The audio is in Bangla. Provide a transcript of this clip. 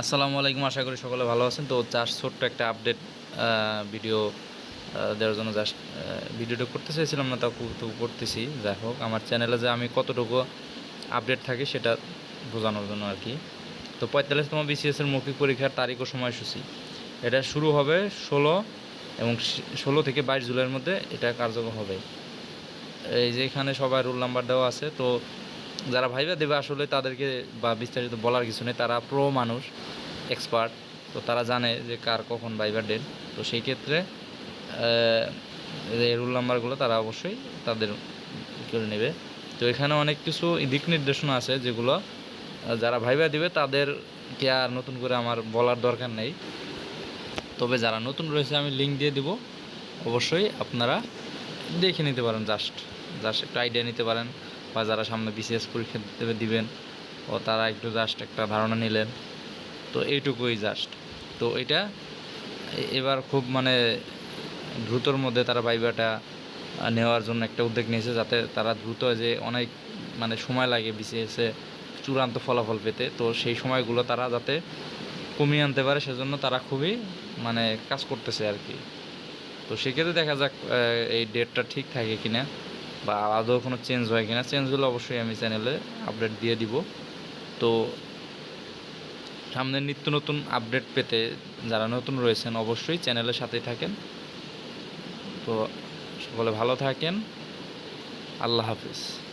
আসসালামু আলাইকুম, আশা করি সকলে ভালো আছেন। তো চাষ ছোট্ট একটা আপডেট ভিডিও দেওয়ার জন্য জাস্ট ভিডিওটা করতে চাইছিলাম না, তাও তো করতেছি। যাই হোক, আমার চ্যানেলে যে আমি কতটুকু আপডেট থাকি সেটা বোঝানোর জন্য আর কি। তো পঁয়তাল্লিশতম বিসিএসের মৌখিক পরীক্ষার তারিখ ও সময়সূচি। এটা শুরু হবে ষোলো এবং ষোলো থেকে বাইশ জুলাইয়ের মধ্যে এটা কার্যকর হবে। এই যে এখানে সবাই রোল নাম্বার দেওয়া আছে, তো যারা ভাইবা দেবে আসলে তাদেরকে বা বিস্তারিত বলার কিছু নেই, তারা প্রো মানুষ এক্সপার্ট তো তারা জানে যে কার কখন ভাইবার ডেট তো সেই ক্ষেত্রে এই রুল নাম্বারগুলো তারা অবশ্যই তাদের করে নেবে। তো এখানে অনেক কিছু দিক নির্দেশনা আছে যেগুলো যারা ভাইবা দিবে তাদেরকে আর নতুন করে আমার বলার দরকার নেই। তবে যারা নতুন রয়েছে আমি লিঙ্ক দিয়ে দিব, অবশ্যই আপনারা দেখে নিতে পারেন জাস্ট জাস্ট একটু আইডিয়া নিতে পারেন। বা যারা সামনে বিসিএস পরীক্ষা দেবে দিবেন ও তারা একটু জাস্ট একটা ধারণা নিলেন। তো এইটুকুই জাস্ট তো এটা এবার খুব মানে দ্রুতর মধ্যে তারা ভাইবাটা আহ, নেওয়ার জন্য একটা উদ্যোগ নিয়েছে যাতে তারা দ্রুত যে অনেক মানে সময় লাগে বিসিএসে চূড়ান্ত ফলাফল পেতে। তো সেই সময়গুলো তারা যাতে কমিয়ে আনতে পারে সেজন্য তারা খুবই মানে কাজ করতেছে আর কি। তো সেক্ষেত্রে দেখা যাক এই ডেটটা ঠিক থাকে কিনা। বা আদৌ কোনো চেঞ্জ হয় কিনা চেঞ্জ হলে অবশ্যই আমি চ্যানেলে আপডেট দিয়ে দিব। তো সামনে নিত্য নতুন আপডেট পেতে যারা নতুন রয়েছেন অবশ্যই চ্যানেলের সাথেই থাকেন। তো সকলে ভালো থাকেন। আল্লাহ হাফিজ।